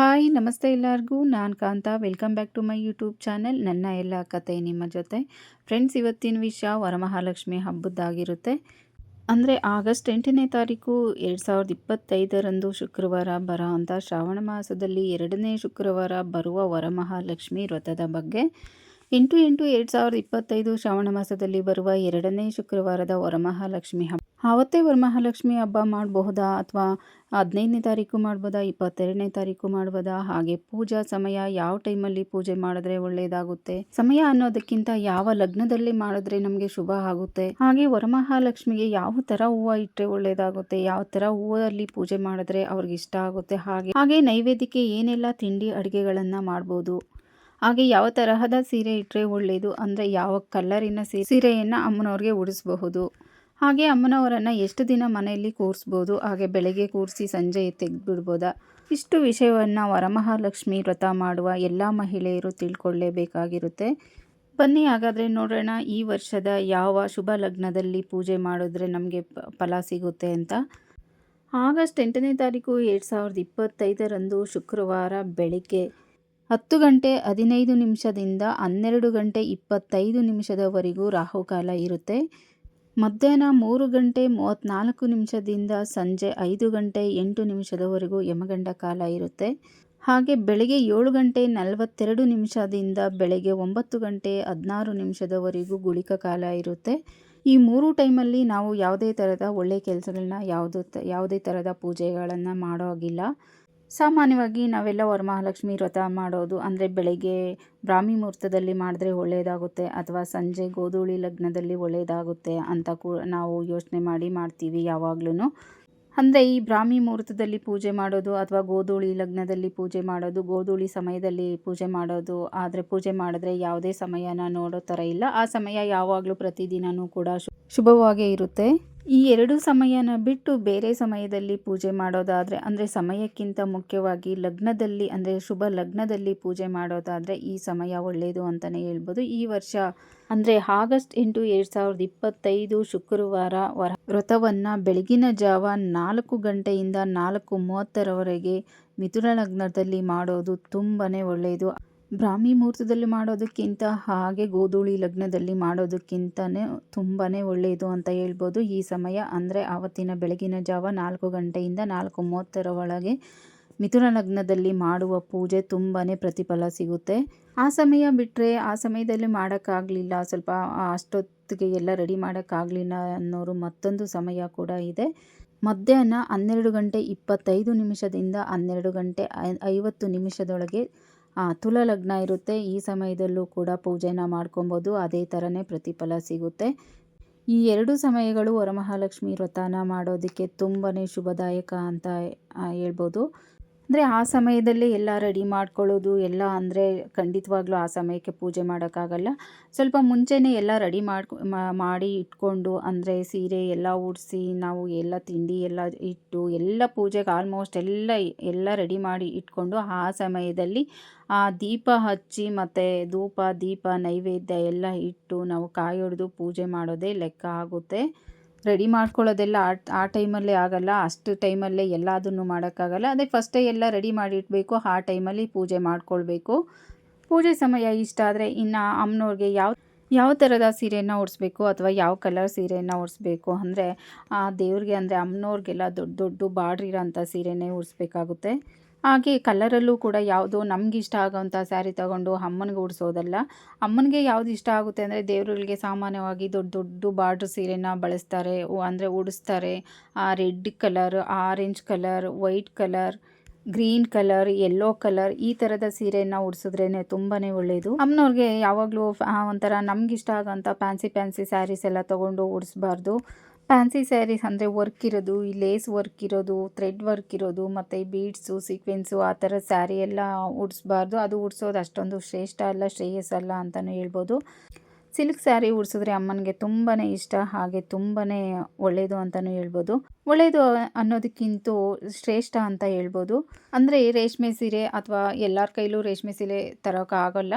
Hi, ನಮಸ್ತೆ ಎಲ್ಲರಿಗೂ. ನಾನು Kantha. Welcome back to my YouTube channel. ನನ್ನ ಎಲ್ಲ ಕತೆ ನಿಮ್ಮ ಜೊತೆ. ಫ್ರೆಂಡ್ಸ್, ಇವತ್ತಿನ ವಿಷಯ ವರಮಹಾಲಕ್ಷ್ಮಿ ಹಬ್ಬದ್ದಾಗಿರುತ್ತೆ. ಅಂದರೆ ಆಗಸ್ಟ್ ಎಂಟನೇ ತಾರೀಕು ಎರಡು ಸಾವಿರದ ಇಪ್ಪತ್ತೈದರಂದು ಶುಕ್ರವಾರ ಬರೋ ಅಂಥ ಶ್ರಾವಣ ಮಾಸದಲ್ಲಿ ಎರಡನೇ ಶುಕ್ರವಾರ ಬರುವ ವರಮಹಾಲಕ್ಷ್ಮಿ ವ್ರತದ ಬಗ್ಗೆ ಎಂಟು ಎಂಟು ಎರಡು ಸಾವಿರದ ಇಪ್ಪತ್ತೈದು ಶ್ರಾವಣ ಮಾಸದಲ್ಲಿ ಬರುವ ಎರಡನೇ ಶುಕ್ರವಾರದ ವರಮಹಾಲಕ್ಷ್ಮಿ ಹಬ್ಬ ಆವತ್ತೇ ವರಮಹಾಲಕ್ಷ್ಮಿ ಹಬ್ಬ ಮಾಡಬಹುದಾ ಅಥವಾ ಹದಿನೈದನೇ ತಾರೀಕು ಮಾಡ್ಬೋದಾ, ಇಪ್ಪತ್ತೆರಡನೇ ತಾರೀಕು ಮಾಡ್ಬೋದಾ? ಹಾಗೆ ಪೂಜಾ ಸಮಯ ಯಾವ ಟೈಮಲ್ಲಿ ಪೂಜೆ ಮಾಡಿದ್ರೆ ಒಳ್ಳೆಯದಾಗುತ್ತೆ? ಸಮಯ ಅನ್ನೋದಕ್ಕಿಂತ ಯಾವ ಲಗ್ನದಲ್ಲಿ ಮಾಡಿದ್ರೆ ನಮಗೆ ಶುಭ ಆಗುತ್ತೆ? ಹಾಗೆ ವರಮಹಾಲಕ್ಷ್ಮಿಗೆ ಯಾವ ತರ ಹೂವು ಇಟ್ಟರೆ ಒಳ್ಳೆಯದಾಗುತ್ತೆ? ಯಾವ ತರ ಹೂವಲ್ಲಿ ಪೂಜೆ ಮಾಡಿದ್ರೆ ಅವ್ರಿಗೆ ಇಷ್ಟ ಆಗುತ್ತೆ? ಹಾಗೆ ಹಾಗೆ ನೈವೇದ್ಯಕ್ಕೆ ಏನೆಲ್ಲ ತಿಂಡಿ ಅಡುಗೆಗಳನ್ನು ಮಾಡ್ಬೋದು? ಹಾಗೆ ಯಾವ ತರಹದ ಸೀರೆ ಇಟ್ಟರೆ ಒಳ್ಳೆಯದು? ಅಂದರೆ ಯಾವ ಕಲ್ಲರಿನ ಸೀರೆಯನ್ನು ಅಮ್ಮನವ್ರಿಗೆ ಉಡಿಸಬಹುದು? ಹಾಗೆ ಅಮ್ಮನವರನ್ನು ಎಷ್ಟು ದಿನ ಮನೆಯಲ್ಲಿ ಕೂರಿಸ್ಬೋದು, ಹಾಗೆ ಬೆಳಗ್ಗೆ ಕೂರಿಸಿ ಸಂಜೆ ತೆಗೆದುಬಿಡ್ಬೋದಾ? ಇಷ್ಟು ವಿಷಯವನ್ನು ವರಮಹಾಲಕ್ಷ್ಮಿ ವ್ರತ ಮಾಡುವ ಎಲ್ಲ ಮಹಿಳೆಯರು ತಿಳ್ಕೊಳ್ಳೇಬೇಕಾಗಿರುತ್ತೆ. ಬನ್ನಿ ಹಾಗಾದರೆ ನೋಡೋಣ ಈ ವರ್ಷದ ಯಾವ ಶುಭ ಲಗ್ನದಲ್ಲಿ ಪೂಜೆ ಮಾಡಿದ್ರೆ ನಮಗೆ ಫಲ ಸಿಗುತ್ತೆ ಅಂತ. ಆಗಸ್ಟ್ ಎಂಟನೇ ತಾರೀಕು ಎರಡು ಸಾವಿರದ ಇಪ್ಪತ್ತೈದರಂದು ಶುಕ್ರವಾರ ಬೆಳಿಗ್ಗೆ ಹತ್ತು ಗಂಟೆ ಹದಿನೈದು ನಿಮಿಷದಿಂದ ಹನ್ನೆರಡು ಗಂಟೆ ಇಪ್ಪತ್ತೈದು ನಿಮಿಷದವರೆಗೂ ರಾಹುಕಾಲ ಇರುತ್ತೆ. ಮಧ್ಯಾಹ್ನ ಮೂರು ಗಂಟೆ ಮೂವತ್ತ್ನಾಲ್ಕು ನಿಮಿಷದಿಂದ ಸಂಜೆ ಐದು ಗಂಟೆ ಎಂಟು ನಿಮಿಷದವರೆಗೂ ಯಮಗಂಡ ಕಾಲ ಇರುತ್ತೆ. ಹಾಗೆ ಬೆಳಗ್ಗೆ ಏಳು ಗಂಟೆ ನಲವತ್ತೆರಡು ನಿಮಿಷದಿಂದ ಬೆಳಗ್ಗೆ ಒಂಬತ್ತು ಗಂಟೆ ಹದಿನಾರು ನಿಮಿಷದವರೆಗೂ ಗುಳಿಕ ಕಾಲ ಇರುತ್ತೆ. ಈ ಮೂರು ಟೈಮಲ್ಲಿ ನಾವು ಯಾವುದೇ ಥರದ ಒಳ್ಳೆಯ ಕೆಲಸಗಳನ್ನ ಯಾವುದೇ ಯಾವುದೇ ಥರದ ಪೂಜೆಗಳನ್ನು ಮಾಡೋ ಹಾಗಿಲ್ಲ. ಸಾಮಾನ್ಯವಾಗಿ ನಾವೆಲ್ಲ ವರಮಹಾಲಕ್ಷ್ಮಿ ವ್ರತ ಮಾಡೋದು ಅಂದರೆ ಬೆಳಗ್ಗೆ ಬ್ರಾಹ್ಮಿ ಮುಹೂರ್ತದಲ್ಲಿ ಮಾಡಿದ್ರೆ ಒಳ್ಳೆಯದಾಗುತ್ತೆ ಅಥವಾ ಸಂಜೆ ಗೋಧೂಳಿ ಲಗ್ನದಲ್ಲಿ ಒಳ್ಳೆಯದಾಗುತ್ತೆ ಅಂತ ಕೂ ನಾವು ಯೋಚನೆ ಮಾಡಿ ಮಾಡ್ತೀವಿ ಯಾವಾಗ್ಲೂ ಅಂದರೆ ಈ ಬ್ರಾಹ್ಮಿ ಮುಹೂರ್ತದಲ್ಲಿ ಪೂಜೆ ಮಾಡೋದು ಅಥವಾ ಗೋಧೂಳಿ ಲಗ್ನದಲ್ಲಿ ಪೂಜೆ ಮಾಡೋದು, ಗೋಧೂಳಿ ಸಮಯದಲ್ಲಿ ಪೂಜೆ ಮಾಡೋದು, ಆದರೆ ಪೂಜೆ ಮಾಡಿದ್ರೆ ಯಾವುದೇ ಸಮಯನ ನೋಡೋ ಥರ ಇಲ್ಲ. ಆ ಸಮಯ ಯಾವಾಗಲೂ ಪ್ರತಿದಿನವೂ ಕೂಡ ಶುಭವಾಗೇ ಇರುತ್ತೆ. ಈ ಎರಡು ಸಮಯನ ಬಿಟ್ಟು ಬೇರೆ ಸಮಯದಲ್ಲಿ ಪೂಜೆ ಮಾಡೋದಾದರೆ, ಅಂದರೆ ಸಮಯಕ್ಕಿಂತ ಮುಖ್ಯವಾಗಿ ಲಗ್ನದಲ್ಲಿ, ಅಂದರೆ ಶುಭ ಲಗ್ನದಲ್ಲಿ ಪೂಜೆ ಮಾಡೋದಾದರೆ ಈ ಸಮಯ ಒಳ್ಳೆಯದು ಅಂತಲೇ ಹೇಳ್ಬೋದು. ಈ ವರ್ಷ, ಅಂದರೆ ಆಗಸ್ಟ್ ಎಂಟು ಎರಡು ಸಾವಿರದ ಇಪ್ಪತ್ತೈದು ಶುಕ್ರವಾರ ವರ, ವ್ರತವನ್ನು ಬೆಳಗಿನ ಜಾವ ನಾಲ್ಕು ಗಂಟೆಯಿಂದ ನಾಲ್ಕು ಮೂವತ್ತರವರೆಗೆ ಮಿಥುನ ಲಗ್ನದಲ್ಲಿ ಮಾಡೋದು ತುಂಬಾ ಒಳ್ಳೆಯದು ಬ್ರಾಹ್ಮಿ ಮುಹೂರ್ತದಲ್ಲಿ ಮಾಡೋದಕ್ಕಿಂತ ಹಾಗೆ ಗೋಧೂಳಿ ಲಗ್ನದಲ್ಲಿ ಮಾಡೋದಕ್ಕಿಂತನೇ ತುಂಬಾ ಒಳ್ಳೆಯದು ಅಂತ ಹೇಳ್ಬೋದು. ಈ ಸಮಯ ಅಂದರೆ ಆವತ್ತಿನ ಬೆಳಗಿನ ಜಾವ ನಾಲ್ಕು ಗಂಟೆಯಿಂದ ನಾಲ್ಕು ಮೂವತ್ತರ ಒಳಗೆ ಮಿಥುನ ಲಗ್ನದಲ್ಲಿ ಮಾಡುವ ಪೂಜೆ ತುಂಬಾ ಪ್ರತಿಫಲ ಸಿಗುತ್ತೆ. ಆ ಸಮಯ ಬಿಟ್ಟರೆ ಆ ಸಮಯದಲ್ಲಿ ಮಾಡೋಕ್ಕಾಗಲಿಲ್ಲ. ಸ್ವಲ್ಪ ಅಷ್ಟೊತ್ತಿಗೆ ಎಲ್ಲ ರೆಡಿ ಮಾಡೋಕ್ಕಾಗಲಿಲ್ಲ ಅನ್ನೋರು ಮತ್ತೊಂದು ಸಮಯ ಕೂಡ ಇದೆ. ಮಧ್ಯಾಹ್ನ ಹನ್ನೆರಡು ಗಂಟೆ ಇಪ್ಪತ್ತೈದು ನಿಮಿಷದಿಂದ ಹನ್ನೆರಡು ಗಂಟೆ ಐವತ್ತು ನಿಮಿಷದೊಳಗೆ ತುಲ ಲಗ್ನ ಇರುತ್ತೆ. ಈ ಸಮಯದಲ್ಲೂ ಕೂಡ ಪೂಜೆನ ಮಾಡ್ಕೊಬೋದು. ಅದೇ ಥರನೇ ಪ್ರತಿಫಲ ಸಿಗುತ್ತೆ. ಈ ಎರಡು ಸಮಯಗಳು ವರಮಹಾಲಕ್ಷ್ಮಿ ವ್ರತನ ಮಾಡೋದಕ್ಕೆ ತುಂಬಾ ಶುಭದಾಯಕ ಅಂತ ಹೇಳ್ಬೋದು. ಅಂದರೆ ಆ ಸಮಯದಲ್ಲಿ ಎಲ್ಲ ರೆಡಿ ಮಾಡ್ಕೊಳ್ಳೋದು, ಎಲ್ಲ ಅಂದರೆ ಖಂಡಿತವಾಗ್ಲೂ ಆ ಸಮಯಕ್ಕೆ ಪೂಜೆ ಮಾಡೋಕ್ಕಾಗಲ್ಲ. ಸ್ವಲ್ಪ ಮುಂಚೆನೇ ಎಲ್ಲ ರೆಡಿ ಮಾಡ್ಕೊ ಮಾಡಿ ಇಟ್ಕೊಂಡು ಅಂದರೆ ಸೀರೆ ಎಲ್ಲ ಉಡಿಸಿ, ನಾವು ಎಲ್ಲ ತಿಂಡಿ ಎಲ್ಲ ಇಟ್ಟು ಎಲ್ಲ ಪೂಜೆಗೆ ಆಲ್ಮೋಸ್ಟ್ ಎಲ್ಲ ಎಲ್ಲ ರೆಡಿ ಮಾಡಿ ಇಟ್ಕೊಂಡು ಆ ಸಮಯದಲ್ಲಿ ಆ ದೀಪ ಹಚ್ಚಿ ಮತ್ತು ಧೂಪ, ದೀಪ, ನೈವೇದ್ಯ ಎಲ್ಲ ಇಟ್ಟು ನಾವು ಕಾಯಿ ಹೊಡೆದು ಪೂಜೆ ಮಾಡೋದೇ ಲೆಕ್ಕ ಆಗುತ್ತೆ. ರೆಡಿ ಮಾಡ್ಕೊಳ್ಳೋದೆಲ್ಲ ಆ ಟೈಮಲ್ಲೇ ಆಗಲ್ಲ. ಅಷ್ಟು ಟೈಮಲ್ಲೇ ಎಲ್ಲದನ್ನು ಮಾಡೋಕ್ಕಾಗಲ್ಲ. ಅದೇ ಫಸ್ಟೇ ಎಲ್ಲ ರೆಡಿ ಮಾಡಿ ಇಡಬೇಕು ಆ ಟೈಮಲ್ಲಿ ಪೂಜೆ ಮಾಡ್ಕೊಳ್ಬೇಕು. ಪೂಜೆ ಸಮಯ ಇಷ್ಟ ಆದರೆ ಇನ್ನು ಅಮ್ಮನವ್ರಿಗೆ ಯಾವ ಯಾವ ಥರದ ಸೀರೆಯನ್ನು ಉಡಿಸ್ಬೇಕು ಅಥವಾ ಯಾವ ಕಲರ್ ಸೀರೆಯನ್ನು ಉಡಿಸ್ಬೇಕು ಅಂದರೆ, ಆ ದೇವ್ರಿಗೆ ಅಂದರೆ ಅಮ್ಮನವ್ರಿಗೆಲ್ಲ ದೊಡ್ಡ ದೊಡ್ಡ ಬಾಡ್ರಿರೋಂಥ ಸೀರೆನೇ ಉಡಿಸ್ಬೇಕಾಗುತ್ತೆ. ಹಾಗೆ ಕಲರಲ್ಲೂ ಕೂಡ ಯಾವುದು ನಮ್ಗೆ ಇಷ್ಟ ಆಗೋವಂಥ ಸ್ಯಾರಿ ತಗೊಂಡು ಅಮ್ಮನಿಗೆ ಉಡಿಸೋದಲ್ಲ. ಅಮ್ಮನಿಗೆ ಯಾವುದು ಇಷ್ಟ ಆಗುತ್ತೆ ಅಂದರೆ ದೇವರುಗಳಿಗೆ ಸಾಮಾನ್ಯವಾಗಿ ದೊಡ್ಡ ದೊಡ್ಡ ಬಾರ್ಡ್ರ್ ಸೀರೆನ ಬಳಸ್ತಾರೆ. ಅಂದರೆ ಉಡಿಸ್ತಾರೆ. Red colour, orange colour, white colour, green colour yellow colour ಈ ಥರದ ಸೀರೆಯನ್ನು ಉಡಿಸಿದ್ರೇ ತುಂಬಾ ಒಳ್ಳೆಯದು ಅಮ್ಮನವ್ರಿಗೆ ಯಾವಾಗಲೂ ಒಂಥರ ನಮ್ಗೆ ಇಷ್ಟ ಆಗೋಂಥ ಫ್ಯಾನ್ಸಿ ಫ್ಯಾನ್ಸಿ ಸ್ಯಾರೀಸ್ ಎಲ್ಲ ತೊಗೊಂಡು ಉಡಿಸ್ಬಾರ್ದು. ಫ್ಯಾನ್ಸಿ ಸ್ಯಾರೀಸ್ ಅಂದರೆ ವರ್ಕ್ ಇರೋದು, ಈ ಲೇಸ್ ವರ್ಕ್ ಇರೋದು ಥ್ರೆಡ್ ವರ್ಕ್ ಇರೋದು, ಮತ್ತು ಬೀಡ್ಸು ಸೀಕ್ವೆನ್ಸು ಆ ಥರ ಸ್ಯಾರಿ ಎಲ್ಲ ಉಡಿಸ್ಬಾರ್ದು. ಅದು ಉಡಿಸೋದು ಅಷ್ಟೊಂದು ಶ್ರೇಷ್ಠ ಅಲ್ಲ ಶ್ರೇಯಸ್ಸಲ್ಲ ಅಂತಲೂ ಹೇಳ್ಬೋದು. ಸಿಲ್ಕ್ ಸ್ಯಾರಿ ಉಡಿಸಿದ್ರೆ ಅಮ್ಮನಿಗೆ ತುಂಬಾ ಇಷ್ಟ, ಹಾಗೆ ತುಂಬಾ ಒಳ್ಳೆಯದು ಅಂತಲೂ ಹೇಳ್ಬೋದು. ಒಳ್ಳೆಯದು ಅನ್ನೋದಕ್ಕಿಂತ ಶ್ರೇಷ್ಠ ಅಂತ ಹೇಳ್ಬೋದು. ಅಂದರೆ ರೇಷ್ಮೆ ಸೀರೆ ಅಥವಾ ಎಲ್ಲರ ಕೈಲೂ ರೇಷ್ಮೆ ಸೀರೆ ತರೋಕೆ ಆಗೋಲ್ಲ.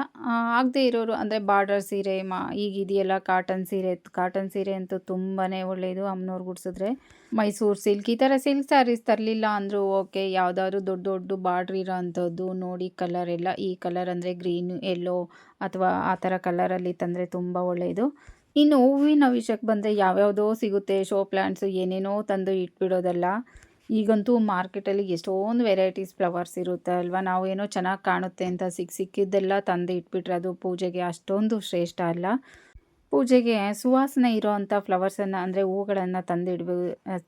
ಆಗದೆ ಇರೋರು ಅಂದರೆ ಬಾರ್ಡರ್ ಸೀರೆ, ಮಾ ಈಗಿದೆಯಲ್ಲ ಕಾಟನ್ ಸೀರೆ ಕಾಟನ್ ಸೀರೆ ಅಂತೂ ತುಂಬಾ ಒಳ್ಳೆಯದು ಅಮ್ಮನವ್ರು ಗುಡಿಸಿದ್ರೆ. ಮೈಸೂರು ಸಿಲ್ಕ್ ಈ ಥರ ಸಿಲ್ಕ್ ಸ್ಯಾರೀಸ್ ತರಲಿಲ್ಲ ಅಂದರೂ ಓಕೆ, ಯಾವುದಾದ್ರು ದೊಡ್ಡ ದೊಡ್ಡ ಬಾರ್ಡ್ರ್ ಇರೋ ಅಂಥದ್ದು ನೋಡಿ ಕಲರ್ ಎಲ್ಲ, ಈ ಕಲರ್ ಅಂದರೆ ಗ್ರೀನು ಎಲ್ಲೋ ಅಥವಾ ಆ ಥರ ಕಲರಲ್ಲಿ ತಂದರೆ ತುಂಬ ಒಳ್ಳೆಯದು ಇನ್ನು ಹೂವಿನ ವಿಷಯಕ್ಕೆ ಬಂದರೆ ಯಾವ್ಯಾವುದೋ ಸಿಗುತ್ತೆ ಶೋ ಪ್ಲ್ಯಾಂಟ್ಸು ಏನೇನೋ ತಂದು ಇಟ್ಬಿಡೋದಲ್ಲ. ಈಗಂತೂ ಮಾರ್ಕೆಟಲ್ಲಿ ಎಷ್ಟೊಂದು ವೆರೈಟೀಸ್ ಫ್ಲವರ್ಸ್ ಇರುತ್ತೆ ಅಲ್ವಾ? ನಾವು ಏನೋ ಚೆನ್ನಾಗಿ ಕಾಣುತ್ತೆ ಅಂತ ಸಿಕ್ಕ ಸಿಕ್ಕಿದ್ದೆಲ್ಲ ತಂದು ಇಟ್ಬಿಟ್ರೆ ಅದು ಪೂಜೆಗೆ ಅಷ್ಟೊಂದು ಶ್ರೇಷ್ಠ ಅಲ್ಲ. ಪೂಜೆಗೆ ಸುವಾಸನೆ ಇರೋವಂಥ ಫ್ಲವರ್ಸನ್ನು ಅಂದರೆ ಹೂಗಳನ್ನು ತಂದಿಡಬೇಕು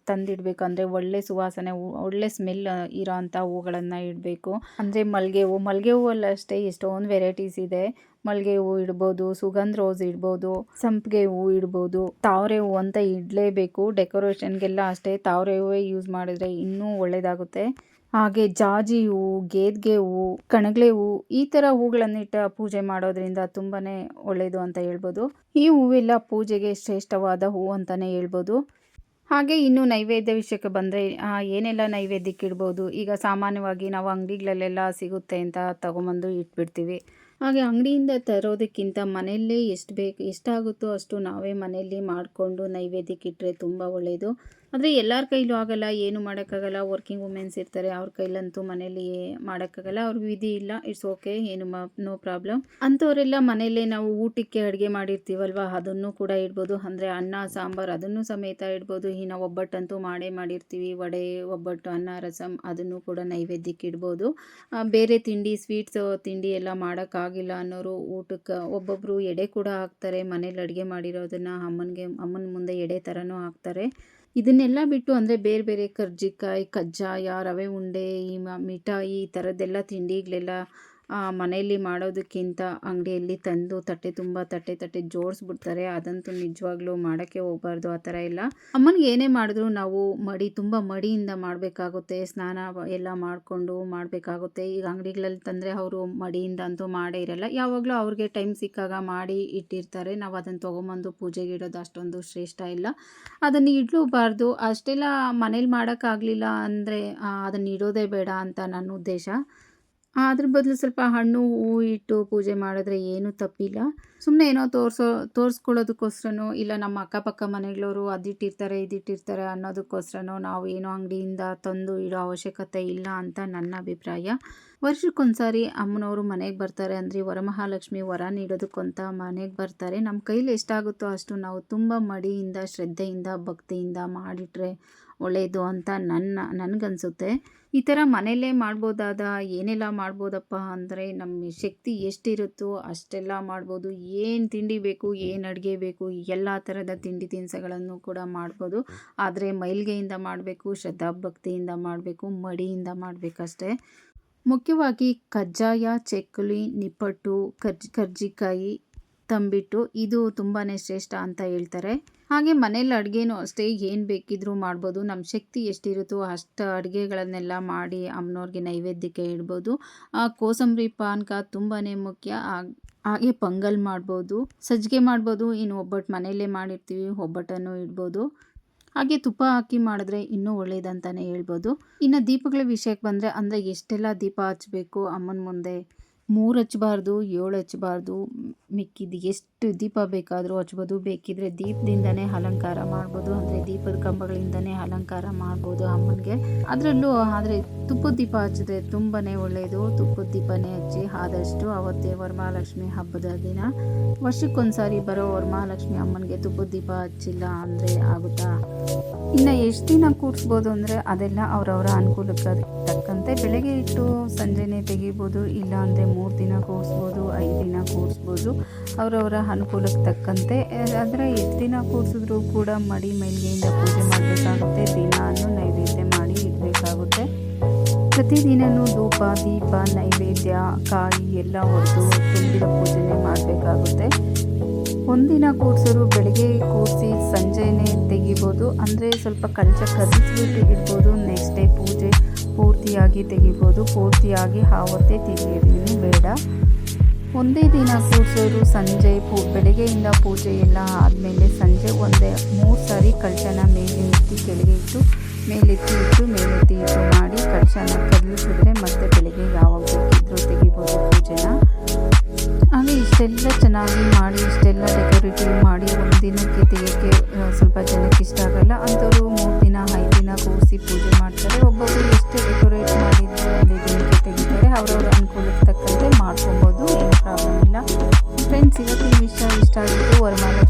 ತಂದಿಡಬೇಕು ಅಂದರೆ ಒಳ್ಳೆ ಸುವಾಸನೆ, ಒಳ್ಳೆ ಸ್ಮೆಲ್ ಇರೋ ಅಂಥ ಹೂಗಳನ್ನು ಇಡಬೇಕು. ಅಂದರೆ ಮಲ್ಲಿಗೆ ಹೂವು ಮಲ್ಲಿಗೆ ಹೂವಲ್ಲಷ್ಟೇ ಎಷ್ಟೊಂದು ವೆರೈಟೀಸ್ ಇದೆ. ಮಲ್ಲಿಗೆ ಹೂವು ಇಡ್ಬೋದು, ಸುಗಂಧ ರೋಸ್ ಇಡ್ಬೋದು, ಸಂಪಿಗೆ ಹೂವು ಇಡ್ಬೋದು. ತಾವರೆ ಹೂವು ಅಂತ ಇಡಲೇಬೇಕು. ಡೆಕೋರೇಷನ್ಗೆಲ್ಲ ಅಷ್ಟೇ ತಾವರೆ ಹೂವೇ ಯೂಸ್ ಮಾಡಿದ್ರೆ ಇನ್ನೂ ಒಳ್ಳೆಯದಾಗುತ್ತೆ ಹಾಗೆ ಜಾಜಿ ಹೂವು ಗೇದ್ಗೆ ಹೂವು ಕಣಗ್ಲೆ ಹೂವು ಈ ಥರ ಹೂಗಳನ್ನಿಟ್ಟ ಪೂಜೆ ಮಾಡೋದ್ರಿಂದ ತುಂಬಾ ಒಳ್ಳೆಯದು ಅಂತ ಹೇಳ್ಬೋದು. ಈ ಹೂವೆಲ್ಲ ಪೂಜೆಗೆ ಶ್ರೇಷ್ಠವಾದ ಹೂವು ಅಂತಲೇ ಹೇಳ್ಬೋದು. ಹಾಗೆ ಇನ್ನು ನೈವೇದ್ಯ ವಿಷಯಕ್ಕೆ ಬಂದರೆ ಏನೆಲ್ಲ ನೈವೇದ್ಯಕ್ಕೆ ಇಡ್ಬೋದು? ಈಗ ಸಾಮಾನ್ಯವಾಗಿ ನಾವು ಅಂಗಡಿಗಳಲ್ಲೆಲ್ಲ ಸಿಗುತ್ತೆ ಅಂತ ತಗೊಂಬಂದು ಇಟ್ಬಿಡ್ತೀವಿ. ಹಾಗೆ ಅಂಗಡಿಯಿಂದ ತರೋದಕ್ಕಿಂತ ಮನೆಯಲ್ಲೇ ಎಷ್ಟು ಬೇಕು, ಎಷ್ಟಾಗುತ್ತೋ ಅಷ್ಟು ನಾವೇ ಮನೆಯಲ್ಲಿ ಮಾಡಿಕೊಂಡು ನೈವೇದ್ಯಕ್ಕೆ ಇಟ್ಟರೆ ತುಂಬ ಒಳ್ಳೆಯದು ಆದರೆ ಎಲ್ಲರ ಕೈಲೂ ಆಗಲ್ಲ, ಏನು ಮಾಡೋಕ್ಕಾಗಲ್ಲ ವರ್ಕಿಂಗ್ ವುಮೆನ್ಸ್ ಇರ್ತಾರೆ, ಅವ್ರ ಕೈಲಂತೂ ಮನೇಲಿ ಮಾಡೋಕ್ಕಾಗಲ್ಲ ಅವ್ರಿಗೆ ವಿಧಿ ಇಲ್ಲ ಇಟ್ಸ್ ಓಕೆ ಏನು ನೋ ಪ್ರಾಬ್ಲಮ್ ಅಂಥವರೆಲ್ಲ ಮನೆಯಲ್ಲೇ ನಾವು ಊಟಕ್ಕೆ ಅಡುಗೆ ಮಾಡಿರ್ತೀವಲ್ವ, ಅದನ್ನು ಕೂಡ ಇಡ್ಬೋದು. ಅಂದರೆ ಅನ್ನ, ಸಾಂಬಾರು ಅದನ್ನು ಸಮೇತ ಇಡ್ಬೋದು. ಇನ್ನು ಒಬ್ಬಟ್ಟಂತೂ ಮಾಡೇ ಮಾಡಿರ್ತೀವಿ, ವಡೆ, ಒಬ್ಬಟ್ಟು, ಅನ್ನ ರಸಮ್ ಅದನ್ನು ಕೂಡ ನೈವೇದ್ಯಕ್ಕೆ ಇಡ್ಬೋದು. ಬೇರೆ ತಿಂಡಿ ಸ್ವೀಟ್ಸ್ ತಿಂಡಿ ಎಲ್ಲ ಮಾಡೋಕ್ಕಾಗಿಲ್ಲ ಅನ್ನೋರು ಊಟಕ್ಕೆ ಒಬ್ಬೊಬ್ಬರು ಎಡೆ ಕೂಡ ಹಾಕ್ತಾರೆ. ಮನೇಲಿ ಅಡುಗೆ ಮಾಡಿರೋದನ್ನು ಅಮ್ಮನಿಗೆ, ಅಮ್ಮನ ಮುಂದೆ ಎಡೆ ಥರನೂ ಹಾಕ್ತಾರೆ. ಇದನ್ನೆಲ್ಲ ಬಿಟ್ಟು ಅಂದರೆ ಬೇರೆ ಬೇರೆ ಕರ್ಜಿಕಾಯಿ ಕಜ್ಜಾಯ ರವೆ ಉಂಡೆ ಈ ಮಿಠಾಯಿ ಈ ಥರದ್ದೆಲ್ಲ ತಿಂಡಿಗಳೆಲ್ಲ ಮನೆಯಲ್ಲಿ ಮಾಡೋದಕ್ಕಿಂತ ಅಂಗಡಿಯಲ್ಲಿ ತಂದು ತಟ್ಟೆ ತುಂಬ ತಟ್ಟೆ ತಟ್ಟೆ ಜೋಡಿಸ್ಬಿಡ್ತಾರೆ. ಅದಂತೂ ನಿಜವಾಗ್ಲೂ ಮಾಡೋಕ್ಕೆ ಹೋಗ್ಬಾರ್ದು, ಆ ಥರ ಎಲ್ಲ ಅಮ್ಮನಿಗೆ ಏನೇ ಮಾಡಿದ್ರು ನಾವು ಮಡಿ, ತುಂಬ ಮಡಿಯಿಂದ ಮಾಡಬೇಕಾಗುತ್ತೆ. ಸ್ನಾನ ಎಲ್ಲ ಮಾಡಿಕೊಂಡು ಮಾಡಬೇಕಾಗುತ್ತೆ. ಈಗ ಅಂಗಡಿಗಳಲ್ಲಿ ತಂದರೆ ಅವರು ಮಡಿಯಿಂದ ಅಂತೂ ಮಾಡೇ ಇರಲ್ಲ. ಯಾವಾಗಲೂ ಅವ್ರಿಗೆ ಟೈಮ್ ಸಿಕ್ಕಾಗ ಮಾಡಿ ಇಟ್ಟಿರ್ತಾರೆ. ನಾವು ಅದನ್ನು ತೊಗೊಂಬಂದು ಪೂಜೆಗೆ ಇಡೋದು ಅಷ್ಟೊಂದು ಶ್ರೇಷ್ಠ ಇಲ್ಲ. ಅದನ್ನು ಇಡಲೂಬಾರ್ದು. ಅಷ್ಟೆಲ್ಲ ಮನೇಲಿ ಮಾಡೋಕ್ಕಾಗಲಿಲ್ಲ ಅಂದರೆ ಅದನ್ನು ಇಡೋದೇ ಬೇಡ ಅಂತ ನನ್ನ ಉದ್ದೇಶ. ಅದ್ರ ಬದಲು ಸ್ವಲ್ಪ ಹಣ್ಣು ಹೂ ಇಟ್ಟು ಪೂಜೆ ಮಾಡಿದ್ರೆ ಏನೂ ತಪ್ಪಿಲ್ಲ. ಸುಮ್ಮನೆ ಏನೋ ತೋರಿಸೋ, ತೋರಿಸ್ಕೊಳ್ಳೋದಕ್ಕೋಸ್ಕರನೋ, ಇಲ್ಲ ನಮ್ಮ ಅಕ್ಕಪಕ್ಕ ಮನೆಗಳವರು ಅದಿಟ್ಟಿರ್ತಾರೆ, ಇದಿಟ್ಟಿರ್ತಾರೆ ಅನ್ನೋದಕ್ಕೋಸ್ಕರನೋ ನಾವು ಏನೋ ಅಂಗಡಿಯಿಂದ ತಂದು ಇಡೋ ಅವಶ್ಯಕತೆ ಇಲ್ಲ ಅಂತ ನನ್ನ ಅಭಿಪ್ರಾಯ. ವರ್ಷಕ್ಕೊಂದ್ಸಾರಿ ಅಮ್ಮನವರು ಮನೆಗೆ ಬರ್ತಾರೆ ಅಂದರೆ ವರಮಹಾಲಕ್ಷ್ಮಿ ವರ ನೀಡೋದಕ್ಕಂತ ಮನೆಗೆ ಬರ್ತಾರೆ. ನಮ್ಮ ಕೈಲಿ ಎಷ್ಟಾಗುತ್ತೋ ಅಷ್ಟು ನಾವು ತುಂಬ ಮಡಿಯಿಂದ, ಶ್ರದ್ಧೆಯಿಂದ, ಭಕ್ತಿಯಿಂದ ಮಾಡಿಟ್ರೆ ಒಳ್ಳೆಯದು ಅಂತ ನನ್ನ, ನನಗನ್ಸುತ್ತೆ. ಈ ಥರ ಮನೆಯಲ್ಲೇ ಮಾಡ್ಬೋದಾದ, ಏನೆಲ್ಲ ಮಾಡ್ಬೋದಪ್ಪ ಅಂದರೆ ನಮ್ಮ ಶಕ್ತಿ ಎಷ್ಟಿರುತ್ತೋ ಅಷ್ಟೆಲ್ಲ ಮಾಡ್ಬೋದು. ಏನು ತಿಂಡಿ ಬೇಕು, ಏನು ಅಡುಗೆ ಬೇಕು, ಎಲ್ಲ ಥರದ ತಿಂಡಿ ತಿನಿಸುಗಳನ್ನು ಕೂಡ ಮಾಡ್ಬೋದು. ಆದರೆ ಮೈಲ್ಗೆಯಿಂದ ಮಾಡಬೇಕು, ಶ್ರದ್ಧಾಭಕ್ತಿಯಿಂದ ಮಾಡಬೇಕು, ಮಡಿಯಿಂದ ಮಾಡಬೇಕಷ್ಟೇ. ಮುಖ್ಯವಾಗಿ ಕಜ್ಜಾಯ, ಚಕ್ಕುಲಿ, ನಿಪ್ಪಟ್ಟು, ಕರ್ಜಿ, ಕರ್ಜಿಕಾಯಿ ತಂಬಿಟ್ಟು ಇದು ತುಂಬಾ ಶ್ರೇಷ್ಠ ಅಂತ ಹೇಳ್ತಾರೆ. ಹಾಗೆ ಮನೇಲಿ ಅಡುಗೆನೂ ಅಷ್ಟೇ, ಏನು ಬೇಕಿದ್ರೂ ಮಾಡ್ಬೋದು. ನಮ್ಮ ಶಕ್ತಿ ಎಷ್ಟಿರುತ್ತೋ ಅಷ್ಟು ಅಡುಗೆಗಳನ್ನೆಲ್ಲ ಮಾಡಿ ಅಮ್ಮನವ್ರಿಗೆ ನೈವೇದ್ಯಕ್ಕೆ ಇಡ್ಬೋದು. ಕೋಸಂಬರಿ ಪಾನಕ ತುಂಬಾ ಮುಖ್ಯ. ಹಾಗೆ ಪೊಂಗಲ್ ಮಾಡ್ಬೋದು. ಸಜ್ಜಿಗೆ ಮಾಡ್ಬೋದು. ಇನ್ನು ಒಬ್ಬಟ್ಟು ಮನೆಯಲ್ಲೇ ಮಾಡಿರ್ತೀವಿ, ಒಬ್ಬಟ್ಟನ್ನು ಇಡ್ಬೋದು. ಹಾಗೆ ತುಪ್ಪ ಹಾಕಿ ಮಾಡಿದ್ರೆ ಇನ್ನೂ ಒಳ್ಳೇದಂತಲೇ ಹೇಳ್ಬೋದು. ಇನ್ನು ದೀಪಗಳ ವಿಷಯಕ್ಕೆ ಬಂದರೆ ಅಂದರೆ ಎಷ್ಟೆಲ್ಲ ದೀಪ ಹಚ್ಚಬೇಕು ಅಮ್ಮನ ಮುಂದೆ? ಮೂರು ಹಚ್ಚಬಾರ್ದು ಏಳು ಹಚ್ಚಬಾರ್ದು ಮಿಕ್ಕಿದ್ದು ಎಷ್ಟು ದೀಪ ಬೇಕಾದರೂ ಹಚ್ಬೋದು. ಬೇಕಿದ್ರೆ ದೀಪದಿಂದನೇ ಅಲಂಕಾರ ಮಾಡ್ಬೋದು. ಅಂದರೆ ದೀಪದ ಕಂಬಗಳಿಂದನೇ ಅಲಂಕಾರ ಮಾಡ್ಬೋದು ಅಮ್ಮನಿಗೆ. ಅದರಲ್ಲೂ ಆದರೆ ತುಪ್ಪದ ದೀಪ ಹಚ್ಚಿದ್ರೆ ತುಂಬಾ ಒಳ್ಳೆಯದು ತುಪ್ಪದ ದೀಪನೇ ಹಚ್ಚಿ ಆದಷ್ಟು ಅವತ್ತೇ ವರಮಹಾಲಕ್ಷ್ಮಿ ಹಬ್ಬದ ದಿನ. ವರ್ಷಕ್ಕೊಂದ್ಸಾರಿ ಬರೋ ವರಮಹಾಲಕ್ಷ್ಮಿ ಅಮ್ಮನಿಗೆ ತುಪ್ಪದ ದೀಪ ಹಚ್ಚಿಲ್ಲ ಅಂದರೆ ಆಗುತ್ತಾ? ಇನ್ನು ಎಷ್ಟು ದಿನ ಕೂರಿಸ್ಬೋದು ಅಂದರೆ ಅದೆಲ್ಲ ಅವರವರ ಅನುಕೂಲಕ್ಕೆ ತಕ್ಕಂತೆ ಬೆಳಗ್ಗೆ ಇಟ್ಟು ಸಂಜೆನೇ ತೆಗಿಬೋದು ಇಲ್ಲ ಅಂದರೆ ಮೂರು ದಿನ ಕೂರಿಸ್ಬೋದು, ಐದು ದಿನ ಕೂರಿಸ್ಬೋದು. ಅವರವರ ಅನುಕೂಲಕ್ಕೆ ತಕ್ಕಂತೆ. ಆದರೆ ಎಷ್ಟು ದಿನ ಕೂರಿಸಿದ್ರು ಕೂಡ ಮಡಿ ಮೈಲಿಗೆಯಿಂದ ಪೂಜೆ ಮಾಡಬೇಕಾಗುತ್ತೆ. ದಿನಾನು ನೈವೇದ್ಯ ಮಾಡಿ ಇಡಬೇಕಾಗುತ್ತೆ. ಪ್ರತಿದಿನವೂ ಧೂಪ, ದೀಪ, ನೈವೇದ್ಯ, ಕಾಯಿ ಎಲ್ಲ ಹೊಡೆದು ತುಂಬಿದ ಪೂಜೆನೇ ಮಾಡಬೇಕಾಗುತ್ತೆ. ಒಂದಿನ ಕೂರಿಸೋರು ಬೆಳಿಗ್ಗೆ ಕೂರಿಸಿ ಸಂಜೆನೇ ತೆಗಿಬೋದು. ಅಂದರೆ ಸ್ವಲ್ಪ ಕಳಚ ಕದಿಸ್ಬಿಟ್ಟು ಇಡ್ಬೋದು ನೆಕ್ಸ್ಟ್ ಡೇ ಪೂಜೆ. ಪೂರ್ತಿಯಾಗಿ ತೆಗಿಬೋದು, ಪೂರ್ತಿಯಾಗಿ ಹಾವತ್ತೆ ತೆಗೆಯೋದೇನು ಬೇಡ. ಒಂದೇ ದಿನ ಕೂರಿಸೋರು ಸಂಜೆ ಪೂ, ಬೆಳಗ್ಗೆಯಿಂದ ಪೂಜೆ ಎಲ್ಲ ಆದಮೇಲೆ ಸಂಜೆ ಒಂದೇ ಮೂರು ಸಾರಿ ಕಳಶನ ಮೇಲೆ ಎತ್ತಿ, ಕೆಳಗೆ ಇಟ್ಟು ಮೇಲೆತ್ತಿ ಇಟ್ಟು ಮೇಲೆತ್ತಿ ಇಟ್ಟು ಮಾಡಿ ಕಳಶನ ಕದಲಿಸಿದ್ರೆ ಮತ್ತೆ ಬೆಳಗ್ಗೆ ಯಾವಾಗ ಬೇಕಿದ್ರು ತೆಗಿಬೋದು ಪೂಜೆನ. ಹಾಗೆ ಇಷ್ಟೆಲ್ಲ ಚೆನ್ನಾಗಿ ಮಾಡಿ, ಇಷ್ಟೆಲ್ಲ ಡೆಕೋರೇಟಿವ್ ಮಾಡಿ ಒಂದು ದಿನಕ್ಕೆ ತೆಗೆಯೋಕ್ಕೆ ಸ್ವಲ್ಪ ಜನಕ್ಕೆ ಇಷ್ಟ ಆಗಲ್ಲ. ಅಂಥವ್ರು ಮೂರು ದಿನ, ಐದು ದಿನ ಕೂಸಿ ಪೂಜೆ ಮಾಡ್ತಾರೆ. ಒಬ್ಬೊಬ್ಬರು ಇಷ್ಟೇ precisa que a gente já esteja do ouro.